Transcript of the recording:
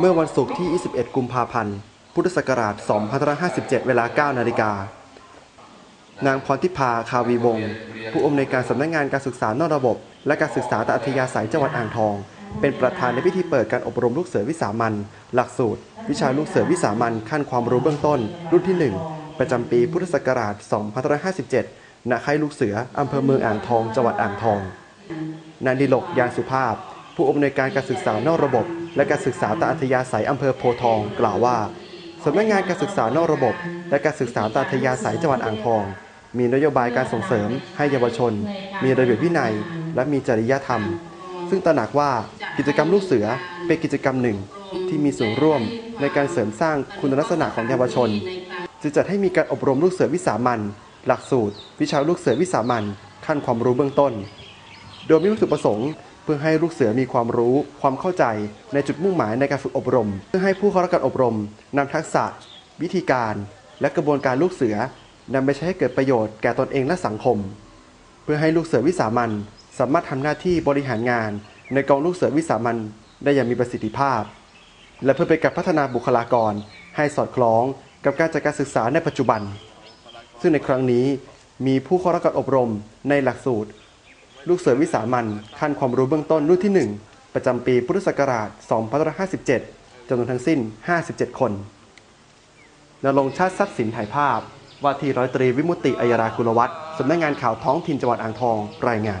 เมื่อวันศุกร์ที่ 21 กุมภาพันธ์ พุทธศักราช 2557 เวลา 9 นาฬิกา นางพรทิพาคาวีวงศ์ผู้อำนวยการสำนักงานการศึกษานอกระบบ และการศึกษาตาอัธยาศัยจังหวัดอ่างทอง เป็นประธานในพิธีเปิดการอบรมลูกเสือวิสามันหลักสูตร วิชาลูกเสือวิสามันขั้นความรู้เบื้องต้น รุ่นที่ 1 ประจำปีพุทธศักราช 2557 ณ ค่ายลูกเสืออำเภอเมืองอ่างทอง จังหวัดอ่างทองนายดิลกยานสุภาพ ผู้อำนวยการการศึกษานอกระบบ และการศึกษาตาอัธยาศัยอำเภอโพทอง กล่าวว่าสำนักงานการศึกษานอกระบบ และการศึกษาตาอัธยาศัยจังหวัดอ่างทอง มีนโยบายการส่งเสริม ให้เยาวชน มีระเบียบวินัย และมีจริยธรรม ซึ่งตระหนักว่ากิจกรรมลูกเสือเป็นกิจกรรมหนึ่ง ที่มีส่วนร่วมในการเสริมสร้างคุณลักษณะของเยาวชนจึงจัดให้มีการอบรมลูกเสือวิสามันหลักสูตร วิชาลูกเสือวิสามันขั้นความรู้เบื้องต้น โดยมีวัตถุประสงค์ เพื่อให้ลูกเสือมีความรู้ความเข้าใจในจุดมุ่งหมายในการฝึกอบรม เพื่อให้ผู้เข้ารับการอบรมนำทักษะ วิธีการ และกระบวนการลูกเสือนำไปใช้ให้เกิดประโยชน์แก่ตนเองและสังคม เพื่อให้ลูกเสือวิสามันสามารถทำหน้าที่บริหารงาน ในกองลูกเสือวิสามันได้อย่างมีประสิทธิภาพ และเพื่อเป็นการพัฒนาบุคลากร ให้สอดคล้องกับการจัดการศึกษาในปัจจุบัน ซึ่งในครั้งนี้มีผู้เข้ารับการอบรมในหลักสูตร ลูกเสือวิสามันขั้นความรู้เบื้องต้นรุ่นที่ 1 ประจำปีพุทธศักราช 2557จำนวนทั้งสิ้น 57 คนนรงค์ชาติทรัพย์สินถ่ายภาพ ว่าที่ร้อยตรีวิมุตติอัยราคุลวัตรสำนักงานข่าวท้องถิ่นจังหวัดอ่างทองรายงาน